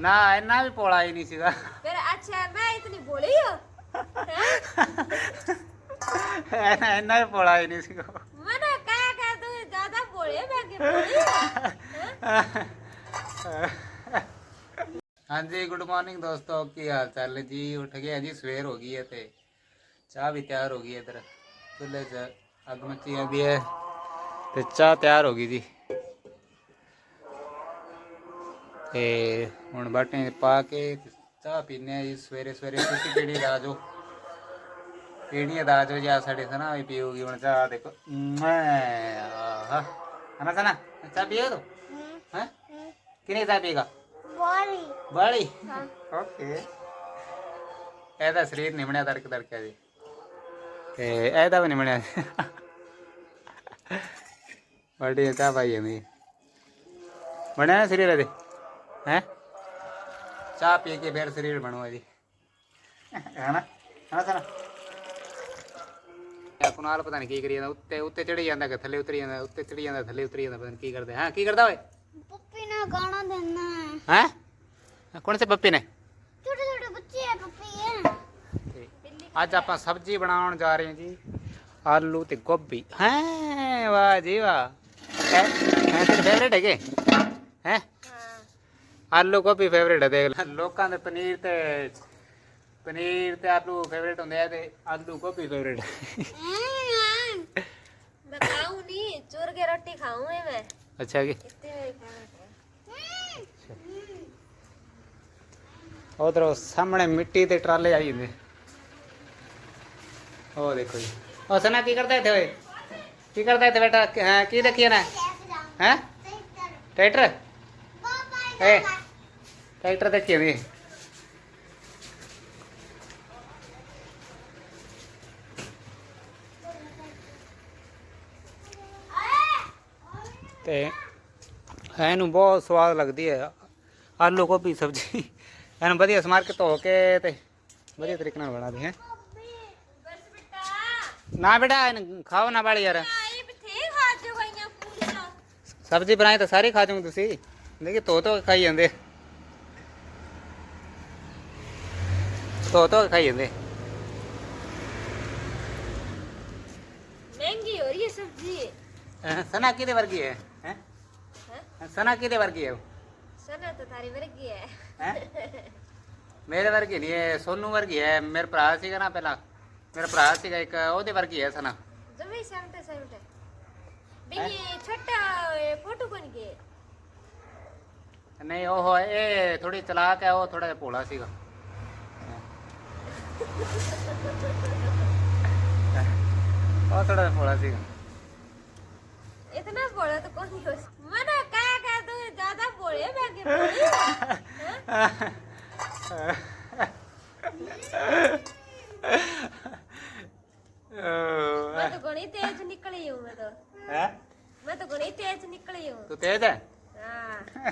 ਨਾ ਇੰਨਾ ਵੀ ਪੋਲਾ ਹੀ ਨਹੀਂ ਸੀਗਾ। ਫਿਰ ਅੱਛਾ ਮੈਂ ਇਤਨੀ ਬੋਲੀ ਹਾਂ? ਇੰਨਾ ਇੰਨਾ ਵੀ ਪੋਲਾ ਹੀ ਨਹੀਂ ਸੀਗਾ। ਮਨਾ ਕਹਿਆ ਕਰ ਤੂੰ ਜ਼ਿਆਦਾ ਬੋਲੇ ਮੈਂ ਕਿ ਬੋਲੀ ਹਾਂਜੀ ਗੁੱਡ ਮਾਰਨਿੰਗ ਦੋਸਤੋ ਕੀ ਹਾਲ ਚਾਲ ਜੀ ਉੱਠ ਗਏ ਜੀ ਸਵੇਰ ਹੋ ਗਈ ਹੈ ਤੇ ਚਾਹ ਵੀ ਤਿਆਰ ਹੋ ਗਈ ਹੈ ਇਧਰ। ਚੁੱਲ੍ਹੇ 'ਚ ਅੱਗ ਮੱਚੀ ਜਾਂਦੀ ਹੈ ਤੇ ਚਾਹ ਤਿਆਰ ਹੋ ਗਈ ਜੀ। ਤੇ ਹੁਣ ਬਾਟੇ ਪਾ ਕੇ ਚਾਹ ਪੀਨੇ ਆ ਜੀ ਸਵੇਰੇ ਸਵੇਰੇ। ਤੁਸੀਂ ਕਿਹੜੀ ਦਾ ਜੋ ਕਿਹੜੀ ਦਾ ਜੋ ਜਾਂ ਸਾਡੇ ਸਨਾ ਵੀ ਪੀਓਗੀ ਹੁਣ ਚਾਹ? ਦੇਖੋ ਮੈਂ ਆਹਾ। ਹਨਾ ਸਨਾ ਚਾਹ ਪੀਓ ਤੋ? ਹੈ? ਕਿਨੇ ਚਾਹ ਪੀਏਗਾ बोली ਬਾਲੀ ਓਕੇ। ਇਹਦਾ ਸਰੀਰ ਨਹੀਂ ਬਣਿਆ ਤੜਕ ਤੜਕਿਆ ਜੀ। ਤੇ ਇਹਦਾ ਵੀ ਨਹੀਂ ਬਣਿਆ। ਬੜੀ ਤਾਂ ਭਾਈ ਐਵੇਂ ਬਣਿਆ ਸਰੀਰ ਇਹਦੇ? ਹੈ? ਚਾਹ ਪੀ ਕੇ ਫਿਰ ਸਰੀਰ ਬਣੋ ਜੀ। ਹਨਾ ਹਨਾ ਸਰ? ਕੁਨਾਲ ਪਤਾ ਨਹੀਂ ਕੀ ਕਰੀ ਜਾਂਦਾ ਉੱਤੇ ਉੱਤੇ ਚੜੀ ਜਾਂਦਾ ਕਿ ਥੱਲੇ ਉਤਰੀ ਜਾਂਦਾ ਉੱਤੇ ਚੜੀ ਜਾਂਦਾ ਥੱਲੇ ਉਤਰੀ ਜਾਂਦਾ ਪਤਾ ਨਹੀਂ ਕੀ ਕਰਦਾ। ਹਾਂ ਕੀ ਕਰਦਾ ਓਏ? ਪੱਪੀ ਨੇ ਗਾਣਾ ਦੇਣਾ ਹੈ? ਕੌਣ ਸੇ ਪੱਪੀ ਨੇ? ਛੋਟੇ ਛੋਟੇ ਬੱਚੇ ਆ ਪੱਪੀ ਹੈ ਅੱਜ ਆਪਾਂ ਸਬਜ਼ੀ ਬਣਾਉਣ ਜਾ ਰਹੇ ਹਾਂ ਜੀ ਆਲੂ ਤੇ ਗੋਭੀ। ਹੈ ਵਾਹ ਜੀ ਵਾਹ। ਹੈ? ਤੇਰੇ ਫੇਵਰੇਟ ਹੈਗੇ? ਹੈ? ਆਲੂ ਗੋਭੀ ਫੇਵਰੇਟ ਹੈ ਦੇਖ ਲੈ। ਲੋਕਾਂ ਦੇ ਪਨੀਰ ਤੇ ਪਨੀਰ ਤੇ ਆਲੂ ਫੇਵਰੇਟ ਹੁੰਦੇ ਆ ਤੇ ਆਲੂ ਗੋਭੀ ਫੇਵਰੇਟ ਮੈਂ ਖਾਉਂ ਨਹੀਂ ਚੁਰ ਕੇ ਰੋਟੀ ਖਾਉਂ ਮੈਂ। ਅੱਛਾ ਜੀ। ਉਧਰ ਸਾਹਮਣੇ ਮਿੱਟੀ ਤੇ ਟਰਾਲੇ ਆਈ ਹੁੰਦੇ। ਉਹ ਦੇਖੋ ਜੀ। ਉਹ ਸਨਾ ਕੀ ਕਰਦਾ ਇੱਥੇ ਓਏ? ਕੀ ਕਰਦਾ ਇੱਥੇ ਬੇਟਾ ਕੀ ਰੱਖੀ ਨਾ ਹੈ? ਟਰੈਕਟਰ? ಏ ಟ್ರ್ಯಾಕ್ಟರ್ ತೆಕ್ಕೇವಿ ਤੇ ਇਹਨੂੰ ਬਹੁਤ ਸਵਾਦ ਲੱਗਦੀ ਹੈ। ਆਲੂ ਗੋਭੀ ਸਬਜ਼ੀ। ਇਹਨੂੰ ਵਧੀਆ ਸਮਾਰ ਕੇ ਧੋ ਕੇ ਤੇ ਵਧੀਆ ਤਰੀਕੇ ਨਾਲ ਬਣਾ ਦੇ ਹੈ। ਨਾ ਬੇਟਾ ਇਹਨੂੰ ਖਾਓ ਨਾ ਬਾਲੀ ਯਾਰ। ਸਬਜ਼ੀ ਬਣਾਈ ਤਾਂ ਸਾਰੀ ਖਾ ਜਾਓਗੇ ਤੁਸੀਂ। ਦੇਖੀ ਤੋ ਤੋ ਖਾਈ ਜਾਂਦੇ। ਤੋ ਤੋ ਖਾਈ ਜਾਂਦੇ। ਮਹਿੰਗੀ ਹੋ ਰਹੀ ਹੈ ਸਬਜ਼ੀ। ਸਨਾ ਕਿਹਦੇ ਵਰਗੀ ਹੈ ਹੈ? ਸਨਾ ਕਿਹਦੇ ਵਰਗੀ ਹੈ ਸਨਾ ਤਾਂ ਤਾਰੇ ਵਰਗੀ ਹੈ। ਹੈ? ਮੇਰੇ ਵਰਗੀ ਨਹੀਂ ਹੈ ਸੋਨੂ ਵਰਗੀ ਹੈ ਮੇਰੇ ਭਰਾ ਸੀਗਾ ਨਾ ਪਹਿਲਾਂ। ਮੇਰਾ ਭਰਾ ਸੀਗਾ ਇੱਕ ਉਹਦੇ ਵਰਗੀ ਹੈ ਸਨਾ। ਜਮੇ ਸੈਂਟੇ ਸੈਂਟੇ ਬਿੰਗੀ ਛੋਟਾ ਫੋਟੋ ਕੋਣ ਗਏ। ਨਹੀਂ ਉਹ ਇਹ ਥੋੜੀ ਚਲਾਕ ਹੈ ਉਹ ਥੋੜਾ ਜਿਹਾ ਭੋਲਾ ਸੀਗਾ ਉਹ ਥੋੜਾ ਜਿਹਾ ਭੋਲਾ ਸੀਗਾ इतना बोला तो कौन ही हो मना कहा कहा तू ज्यादा बोले मैं क्या बोली मैं तो घनी तेज निकली हूँ मैं तो ਹੈ मैं तो घनी तेज निकली हूँ ਤੂੰ ਤੇਜ਼ ਹੈ हाँ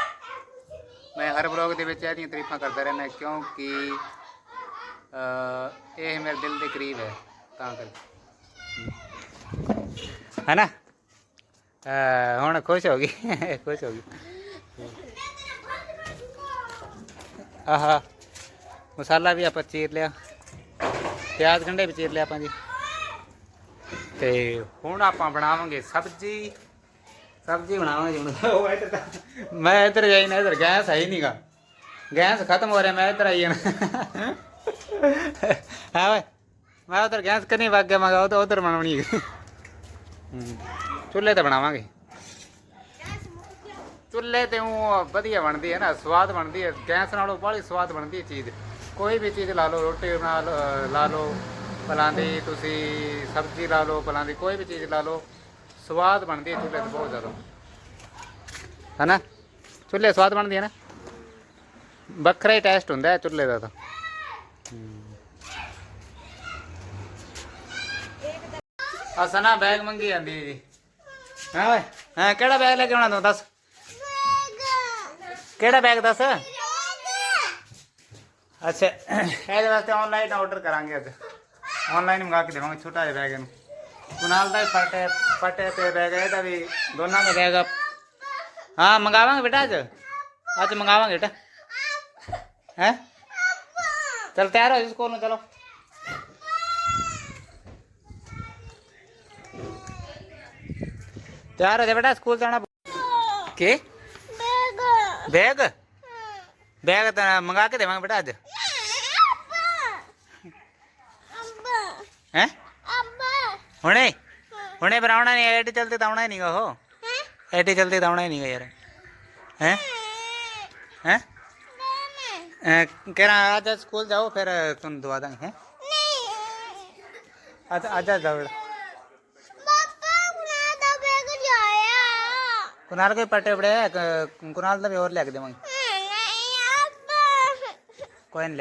ਮੈਂ ਹਰ ਬਲੌਗ ਦੇ ਵਿੱਚ ਇਹਦੀਆਂ ਤਾਰੀਫਾਂ ਕਰਦਾ ਰਹਿੰਦਾ, ਕਿਉਂਕਿ ਇਹ ਮੇਰੇ ਦਿਲ ਦੇ ਕਰੀਬ ਹੈ, ਤਾਂ ਕਰਕੇ। ਹੈ ਨਾ ਹੁਣ ਖੁਸ਼ ਹੋ ਗਈ, ਖੁਸ਼ ਹੋ ਗਈ। ਆਹਾ, ਮਸਾਲਾ ਵੀ ਆਪਾਂ ਚੀਰ ਲਿਆ, ਪਿਆਜ਼ ਗੰਢੇ ਵੀ ਚੀਰ ਲਿਆ ਆਪਾਂ ਜੀ। ਤੇ ਹੁਣ ਆਪਾਂ ਬਣਾਵਾਂਗੇ ਸਬਜ਼ੀ। ਸਬਜ਼ੀ ਬਣਾਵਾਂਗੇ ਹੁਣ। ਉਹ ਇੱਧਰ ਮੈਂ ਇੱਧਰ ਜਾਈ ਨਾ, ਇੱਧਰ ਗੈਸ ਹੈ ਹੀ ਨਹੀਂਗਾ ਗੈਸ ਖਤਮ ਹੋ ਰਿਹਾ, ਮੈਂ ਇੱਧਰ ਆਈ ਜਾਣਾ। ਹਾਂ ਓਏ, ਮੈਂ ਉਧਰ ਗੈਸ ਕਰਨੀ ਵਗ ਗਿਆ, ਮੈਂ ਕਿਹਾ ਤਾਂ ਉਧਰ ਬਣਾਉਣੀ ਹੈ। ਚੁੱਲ੍ਹੇ ਤੇ ਬਣਾਵਾਂਗੇ। ਚੁੱਲ੍ਹੇ ਤੇ ਉਹ ਵਧੀਆ ਬਣਦੀ ਹੈ ਨਾ, ਸਵਾਦ ਬਣਦੀ ਹੈ। ਗੈਸ ਨਾਲੋਂ ਬਾਹਲੀ ਸਵਾਦ ਬਣਦੀ ਹੈ ਚੀਜ਼। ਕੋਈ ਵੀ ਚੀਜ਼ ਲਾ ਲਓ, ਰੋਟੀ ਬਣਾ ਲਓ ਲਾ ਲਓ ਪਲਾਂ ਦੀ ਤੁਸੀਂ ਸਬਜ਼ੀ ਲਾ ਲਓ ਪਲਾਂ ਦੀ ਕੋਈ ਵੀ ਚੀਜ਼ ਲਾ ਲਓ। ਸਵਾਦ ਬਣਦੀ ਹੈ ਚੁੱਲ੍ਹੇ ਤੇ ਬਹੁਤ ਜ਼ਿਆਦਾ। ਹੈ ਨਾ ਚੁੱਲ੍ਹੇ ਸਵਾਦ ਬਣਦੀ ਹੈ ਨਾ? ਵੱਖਰਾ ਹੀ ਟੈਸਟ ਹੁੰਦਾ ਹੈ ਚੁੱਲ੍ਹੇ ਦਾ ਤਾਂ। ਅਸਨਾ ਬੈਗ ਮੰਗੀ ਜਾਂਦੀ ਹੈ ਜੀ। ਹਾਂ ਓਏ? ਹਾਂ ਕਿਹੜਾ ਬੈਗ ਲੈ ਕੇ ਆਉਣਾ ਤੂੰ ਦੱਸ? ਕਿਹੜਾ ਬੈਗ ਦੱਸ? ਅੱਛਾ। ਇਹਦੇ ਵਾਸਤੇ ਆਨਲਾਈਨ ਆਰਡਰ ਕਰਾਂਗੇ ਅੱਜ। ਆਨਲਾਈਨ ਮੰਗਾ ਕੇ ਦੇਵਾਂਗੇ ਛੋਟਾ ਜਿਹਾ ਬੈਗ ਇਹਨੂੰ। ਕੁਨਾਲ ਦਾ ਫਟੇ ਫਟੇ ਤੇ ਬੈਗ ਹੈ ਇਹਦਾ ਵੀ ਦੋਨਾਂ ਦਾ ਬੈਗ ਹਾਂ ਮੰਗਾਵਾਂਗੇ ਬੇਟਾ ਅੱਜ। ਅੱਜ ਮੰਗਾਵਾਂਗੇ ਬੇਟਾ। ਹੈ? ਚਲ ਤਿਆਰ ਹੋ ਜੀ ਸਕੂਲ ਨੂੰ ਚਲੋ। ਤਿਆਰ ਹੋ ਜਾ ਬੇਟਾ ਸਕੂਲ ਜਾਣਾ ਕੀ? ਬੈਗ? ਬੈਗ ਤਾਂ ਮੰਗਾ ਕੇ ਦੇਵਾਂਗੇ ਬੇਟਾ ਅੱਜ। ਹੈ? ਹੁਣੇ? ਹੁਣੇ ਬਣਾਉਣਾ ਨਹੀਂ ਐਡੀ ਚਲਤੇ ਤਾਂ ਆਉਣਾ ਹੀ ਨਹੀਂਗਾ ਉਹ। ਐਡੀ ਚਲਤੇ ਤਾਂ ਆਉਣਾ ਹੀ ਨਹੀਂਗਾ ਯਾਰ। ਹੈ? ਹੈ? ਕਹਿ ਰਹਾ ਅੱਜ ਸਕੂਲ ਜਾਓ ਫਿਰ ਤੁਹਾਨੂੰ ਦਵਾ ਦਾਂਗੇ ਹੈ? ਅੱਜ ਅੱਜ ਜਾਓ। ਬੇਟਾ ਕੁਨਾਲ ਕੋਈ ਪਟੇ ਬੜੇ ਹੈ, ਕ- ਕੁਨਾਲ ਦਾ ਵੀ ਹੋਰ ਲੈ ਕੇ ਦੇਵਾਂਗੇ। ਕੋਈ ਨਹੀਂ